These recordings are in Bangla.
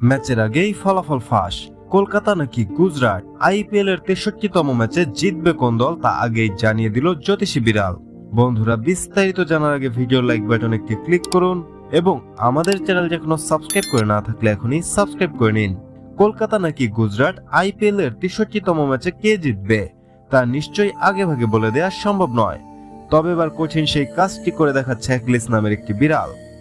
ম্যাচের আগেই ফলাফল ফাঁস। কলকাতা নাকি গুজরাট আইপিএল এর তেষট্টিতম ম্যাচে জিতবে কোন দল তা আগেই জানিয়ে দিল জ্যোতিষী বিড়াল। বন্ধুরা, বিস্তারিত জানার আগে ভিডিও লাইক বাটন একটি ক্লিক করুন এবং আমাদের চ্যানেল এখনও সাবস্ক্রাইব করে না থাকলে এখনই সাবস্ক্রাইব করে নিন। কলকাতা নাকি গুজরাট আইপিএল এর তেষট্টিতম ম্যাচে কে জিতবে তা নিশ্চয়ই আগে ভাগে বলে দেওয়া সম্ভব নয়। তবে এবার কঠিন সেই কাজটি করে দেখাচ্ছে অ্যাকলিস নামের একটি বিড়াল।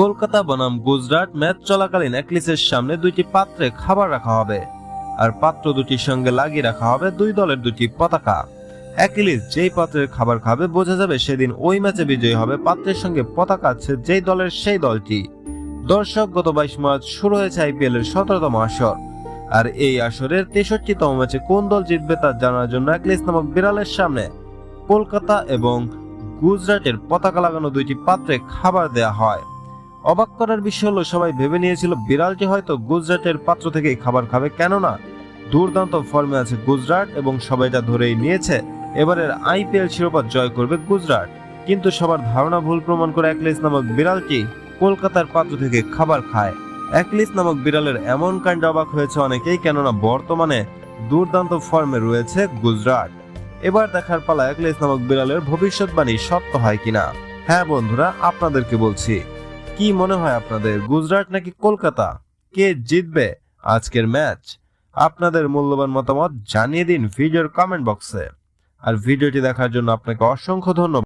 কলকাতা, বনাম, গুজরাট, ম্যাচ চলাকালীন অ্যাকলিসের সামনে দুইটি পাত্রে খাবার রাখা হবে। আর পাত্র দুটির সঙ্গে লাগিয়ে রাখা হবে দুই দলের দুটি পতাকা। অ্যাকিলিস যেই পাত্রের খাবার খাবে, বোঝা যাবে সেদিন ওই ম্যাচে বিজয়ী হবে পাত্রের সঙ্গে পতাকা আছে যেই দলের সেই দলটি। দর্শক, গত বাইশ মার্চ শুরু হয়েছে আইপিএল এর সতেরোতম আসর। আর এই আসরের তেষট্টিতম ম্যাচে কোন দল জিতবে তা জানার জন্য অ্যাকলিস নামক বিড়ালের সামনে কলকাতা এবং গুজরাটের পতাকা লাগানো দুইটি পাত্রে খাবার দেয়া হয়। অবাক করার বিষয় হলো, সবাই ভেবে নিয়েছিল বিড়ালটি হয়তো গুজরাটের পাত্র থেকেই খাবার খাবে, কেননা দুর্দান্ত ফর্মে আছে গুজরাট এবং সবাই এটা ধরেই নিয়েছে, এবারের আইপিএল শিরোপা জয় করবে গুজরাট। কিন্তু সবার ধারণা ভুল প্রমাণ করে অ্যাকলিস নামক বিড়ালটি কলকাতার পাত্র থেকে খাবার খায়। অ্যাকলিস নামক বিড়ালের এমন কাণ্ডে অবাক হয়েছে অনেকেই, কেননা বর্তমানে দুর্দান্ত ফর্মে রয়েছে গুজরাট। এবার দেখার পালা অ্যাকলিস নামক বিড়ালের ভবিষ্যৎবাণী সত্য হয় কিনা? হ্যাঁ বন্ধুরা, আপনাদেরকে বলছি। কি মনে হয় আপনাদের? গুজরাট নাকি কলকাতা? কে জিতবে আজকের ম্যাচ? আপনাদের মূল্যবান মতামত জানিয়ে দিন ভিডিওর কমেন্ট বক্সে আর ভিডিওটি দেখার জন্য আপনাকে অসংখ্য ধন্যবাদ।